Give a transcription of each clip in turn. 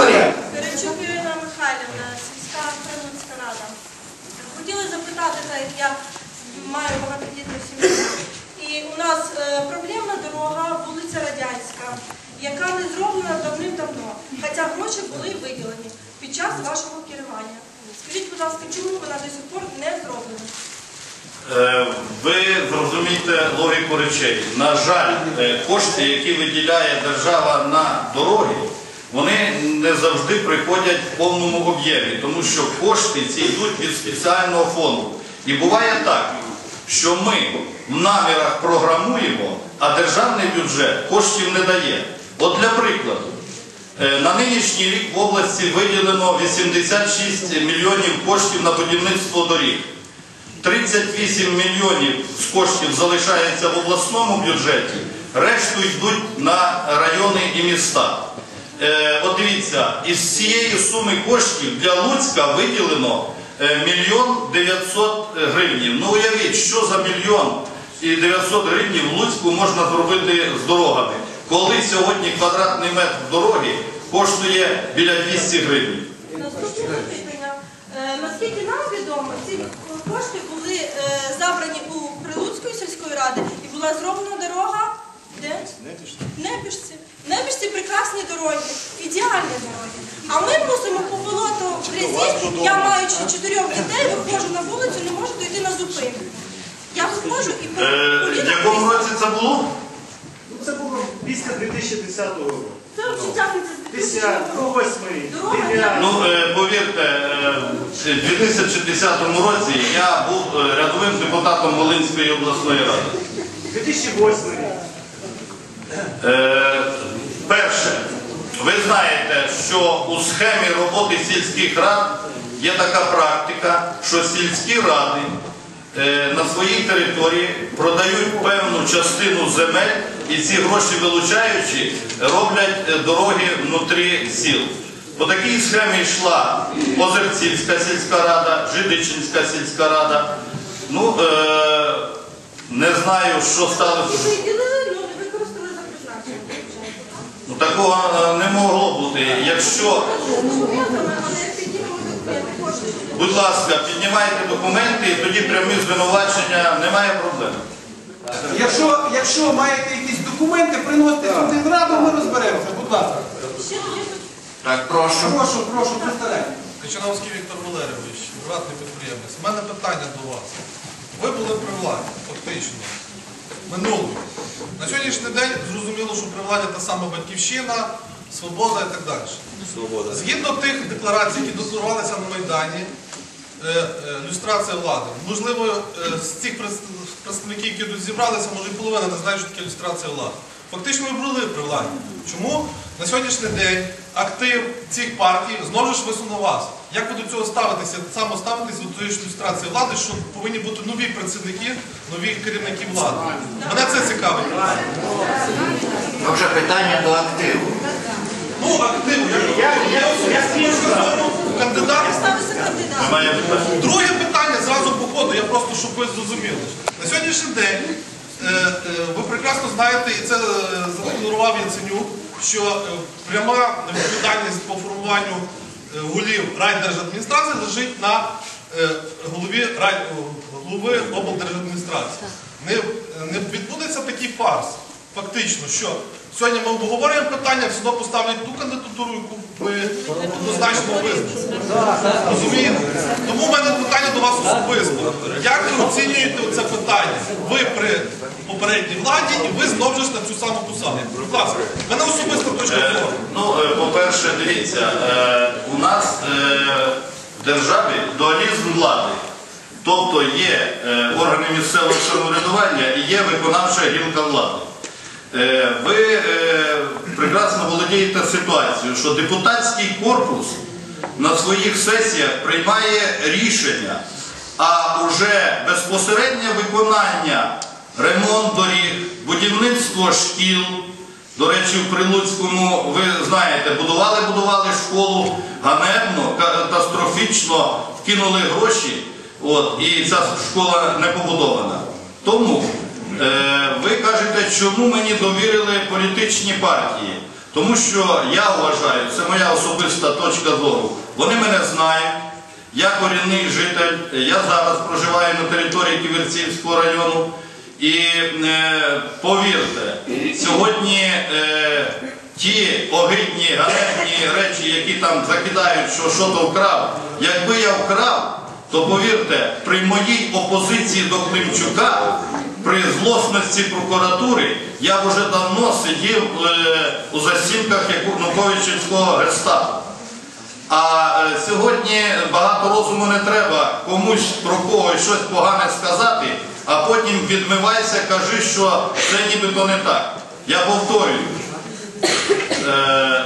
Говоріть. Перечук Ірина Михайлівна, сільська Прилуцька рада. Хотіла запитати, так як я маю багатодітну сім'ю, і у нас е, проблемна дорога, вулиця Радянська, яка не зроблена давним-давно, хоча гроші були виділені під час вашого керування. Скажіть, будь ласка, чому вона до сих пор не зроблена? Е, Ви зрозумієте логіку речей. На жаль, е, кошти, які виділяє держава на дороги, вони не завжди приходять в повному об'ємі, тому що кошти ці йдуть від спеціального фонду. І буває так, що ми в намірах програмуємо, а державний бюджет коштів не дає. От для прикладу, Е, На нинішній рік в області виділено 86 мільйонів коштів на будівництво доріг. 38 мільйонів з коштів залишається в обласному бюджеті, решту йдуть на райони і міста. Е, от дивіться, із цієї суми коштів для Луцька виділено е, мільйон 900 гривнів. Ну уявіть, що за мільйон і 900 гривнів в Луцьку можна зробити з дорогами, коли сьогодні квадратний метр дороги коштує біля 200 гривень. Наступне запитання. Е, Наскільки нам відомо, ці кошти були забрані у Прилуцької сільської ради і була зроблена дорога де? Непішці. Непішці прекрасні дороги, ідеальні дороги. А ми мусимо по болоту в грязі, я маючи чотирьох дітей, виходжу на вулицю, не можу дойти на зупинку. Я виходжу і по Е, в якому році це було? Ну, Це було після 2010 року. Це вже тягнеться з 10, 2002 8, 9. Ну, е, повірте, е, в 2010 році я був е, рядовим депутатом Волинської обласної ради. 2008 рік. Е, Перше, ви знаєте, що у схемі роботи сільських рад є така практика, що сільські ради е, на своїй території продають певну частину земель і ці гроші вилучаючи, роблять е, дороги внутрі сіл. По такій схемі йшла Озерцівська сільська рада, Жидичинська сільська рада. Ну, е, не знаю, що сталося. І виділили, ну не використали за призначенням. Ну, такого е, не могло бути. Якщо, будь ласка, піднімайте документи і тоді прямі звинувачення, немає проблем. Якщо, якщо маєте якісь документи, приносите сюди в раду, ми розберемося. Будь ласка. Так, прошу. Прошу, прошу, представляйте. Кочановський Віктор Валерійович, приватний підприємець. У мене питання до вас. Ви були при владі, фактично, минулого. На сьогоднішній день зрозуміло, що при владі та сама батьківщина, свобода і так далі. Згідно тих декларацій, які декларувалися на Майдані, е, е, люстрація влади. Можливо, е, з цих представників, які тут зібралися, може і половина не знає, що таке люстрація влади. Фактично ви були при владі. Чому на сьогоднішній день актив цих партій знову ж висунув вас? Як ви до цього ставитеся? Саме ставитеся до тієї ж люстрації влади, що повинні бути нові працівники, нові керівники влади? Мене це цікавить. Вже питання до активу. Ну, активу, як я кандидат. Друге питання зразу по ходу, я просто щоб ви зрозуміли. На сьогоднішній день ви прекрасно знаєте, і це е, задекларував Яценюк, що е, пряма відповідальність по формуванню е, голів райдержадміністрації лежить на е, голові голови облдержадміністрації. Не, не відбудеться такий фарс, фактично, що сьогодні ми обговорюємо питання, одно поставлять ту кандидатуру, яку ви однозначно визначите. Розумієте? Тому в мене питання до вас особисто. Як ви оцінюєте це питання? Ви при попередній владі і ви знову ж на цю саму посаду. Будь ласка, мене особиста точка Е, зору. Ну, е, по-перше, дивіться, е, у нас в державі дуалізм влади. Тобто є органи місцевого самоврядування і є виконавча гілка влади. Ви прекрасно володієте ситуацією, що депутатський корпус на своїх сесіях приймає рішення, а вже безпосереднє виконання, ремонт доріг, будівництво шкіл. До речі, в Прилуцькому, ви знаєте, будували, будували школу ганебно, катастрофічно вкинули гроші, от, і ця школа не побудована. Тому е, ви кажете, чому мені довірили політичні партії? Тому що я вважаю, це моя особиста точка зору. Вони мене знають. Я корінний житель, я зараз проживаю на території Ківерцівського району. І е, повірте, сьогодні е, ті огидні, ганебні речі, які там закидають, що що то вкрав, якби я вкрав, то повірте, при моїй опозиції до Климчука, при злосності прокуратури, я б уже давно сидів е, у засідках Януковичівського гестапо. А е, сьогодні багато розуму не треба комусь про когось щось погане сказати, а потім відмивайся, кажи, що це нібито не так. Я повторюю. Е,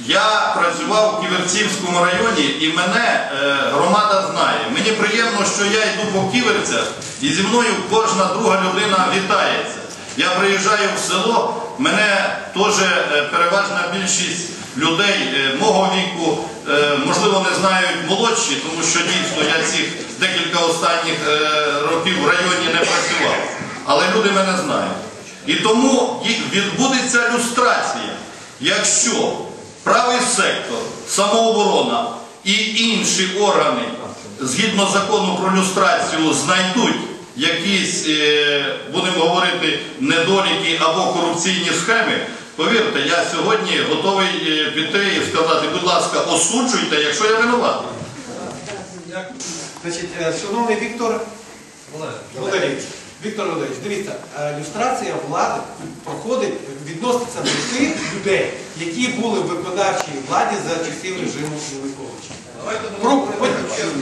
я працював в Ківерцівському районі і мене е, громада знає. Мені приємно, що я йду по Ківерцях і зі мною кожна друга людина вітається. Я приїжджаю в село, мене теж е, переважна більшість людей е, мого віку, е, можливо, не знають молодші, тому що дійсно я цих декілька останніх років в районі не працював. Але люди мене знають. І тому відбудеться люстрація, якщо правий сектор, самооборона і інші органи, згідно закону про люстрацію, знайдуть якісь, е, будемо говорити, недоліки або корупційні схеми, повірте, я сьогодні готовий е, піти і сказати, будь ласка, осуджуйте, якщо я винуватий. Значить, е, шановний Віктор Валерійович, Віктор Валерійович, дивіться, люстрація влади проходить, відноситься до тих людей, які були в виконавчій владі за часів режиму Януковича.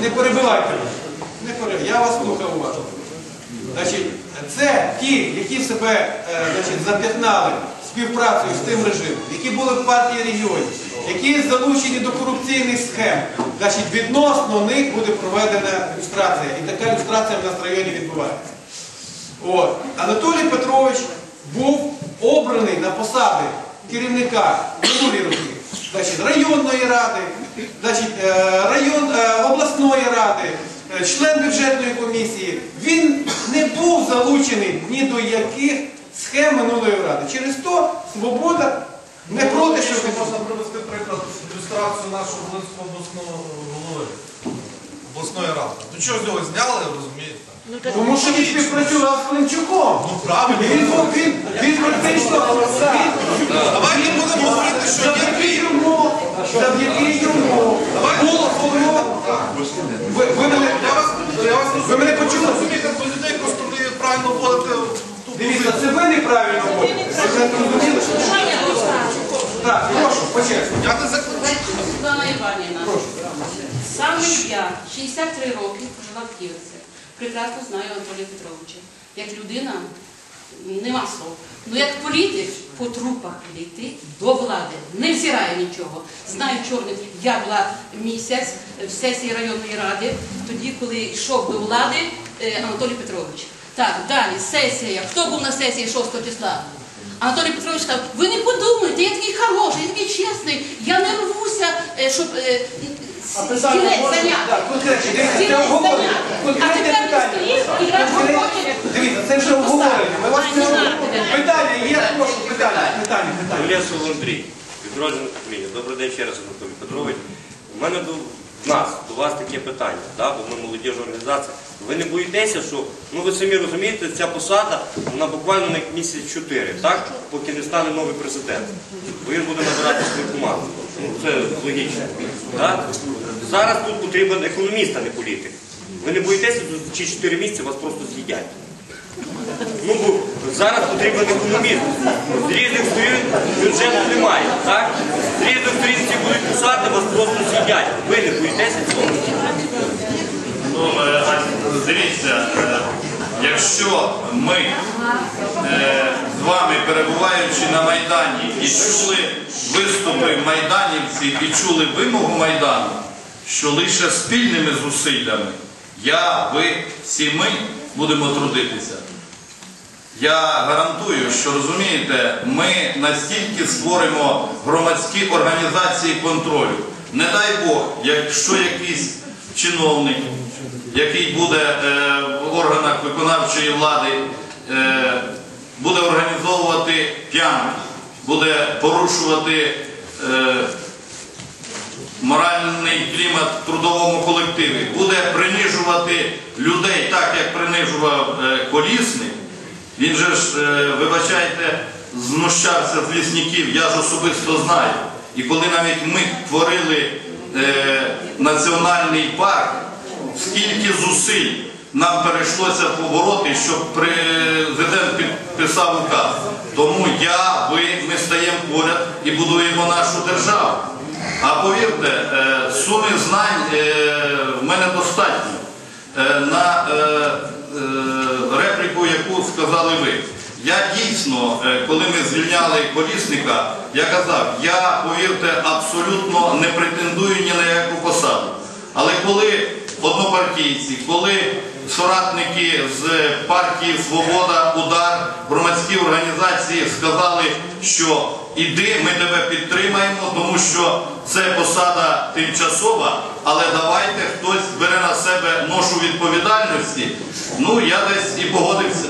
Не перебивайте мене. Я вас слухаю уважно. Значить, це ті, які себе е, значить, зап'ятнали співпрацею з тим режимом, які були в партії регіонів, які залучені до корупційних схем. Значить, відносно них буде проведена люстрація. І така люстрація в нас в районі відбувається. От. Анатолій Петрович був обраний на посади керівника минулі роки значить, районної ради, значить, е, район, е, обласної ради, член бюджетної комісії. Він не був залучений ні до яких схем минулої ради. Через то свобода не проти, Що можна привести приклад ілюстрацію нашого обласного голови обласної ради. Ну чого з нього зняли, розумієте? Тому що він співпрацював з Климчуком. Ну правильно. Він, він, він практично він- Давайте будемо говорити, що є завдяки йому, завдяки йому було було. Ви, ви мене, Я вас, я вас Ви мене почули? розумієте, бо людей просто не правильно вводити в ту дивіться, це ви неправильно говорите. Ви не зрозуміли? Так, прошу, по черзі. Я не закликаю. Світлана Іванівна, саме я 63 роки прожила в Київці. Прекрасно знаю Анатолія Петровича. Як людина нема слов. Ну як політик по трупах йти до влади, не взирає нічого. Знаю чорний. Я була місяць в сесії районної ради, тоді, коли йшов до влади е, Анатолій Петрович. Так, далі, сесія. Хто був на сесії 6 числа? Анатолій Петрович сказав, ви не подумайте, я такий хороший, я такий чесний, я не рвуся, е, щоб е, стілець зайняти. Це обговорення. А Конкретне тепер він питання. стоїть і раз хоче. Дивіться, це вже обговорення. Ми вас не Ай, не надо. обговорюємо. Питання є, прошу, питання, питання, питання. Лесов Андрій, відроджене покоління. Добрий день ще раз, Анатолій Петрович. У мене до в нас, до вас таке питання, да? бо ми молодіжна організація. Ви не боїтеся, що, ну ви самі розумієте, ця посада, вона буквально на місяць чотири, так? поки не стане новий президент. Бо він буде набирати свою команду. Ну, це логічно. Так? Зараз тут потрібен економіст, а не політик. Ви не боїтеся, що чи 4 місяці вас просто з'їдять. Ну, бо зараз потрібен економіст. З різних сторін бюджету немає, так? З різних сторін всі будуть писати, вас просто з'їдять. Ви не боїтеся цього? Ну, е, дивіться, е, якщо ми е, з вами перебуваючи на Майдані і чули виступи майданівців і чули вимогу Майдану, що лише спільними зусиллями я, ви, всі ми будемо трудитися. Я гарантую, що розумієте, ми настільки створимо громадські організації контролю. Не дай Бог, якщо якийсь чиновник, який буде е, в органах виконавчої влади, е, буде організовувати п'янки, буде порушувати е, моральний клімат в трудовому колективі, буде принижувати людей так, як принижував колісник, він же ж, вибачайте, знущався з лісників, я ж особисто знаю. І коли навіть ми творили національний парк, скільки зусиль нам перейшлося побороти, щоб президент підписав указ. Тому я, ви, ми стаємо поряд і будуємо нашу державу. А повірте, е, суми знань е, в мене достатньо. Е, На репліку, яку сказали ви. Я дійсно, коли ми звільняли колісника, я казав, я, повірте, абсолютно не претендую ні на яку посаду. Але коли однопартійці, коли соратники з партії Свобода, Удар, громадські організації сказали, що іди, ми тебе підтримаємо, тому що це посада тимчасова, але давайте хтось бере на себе ношу відповідальності. Ну, я десь і погодився.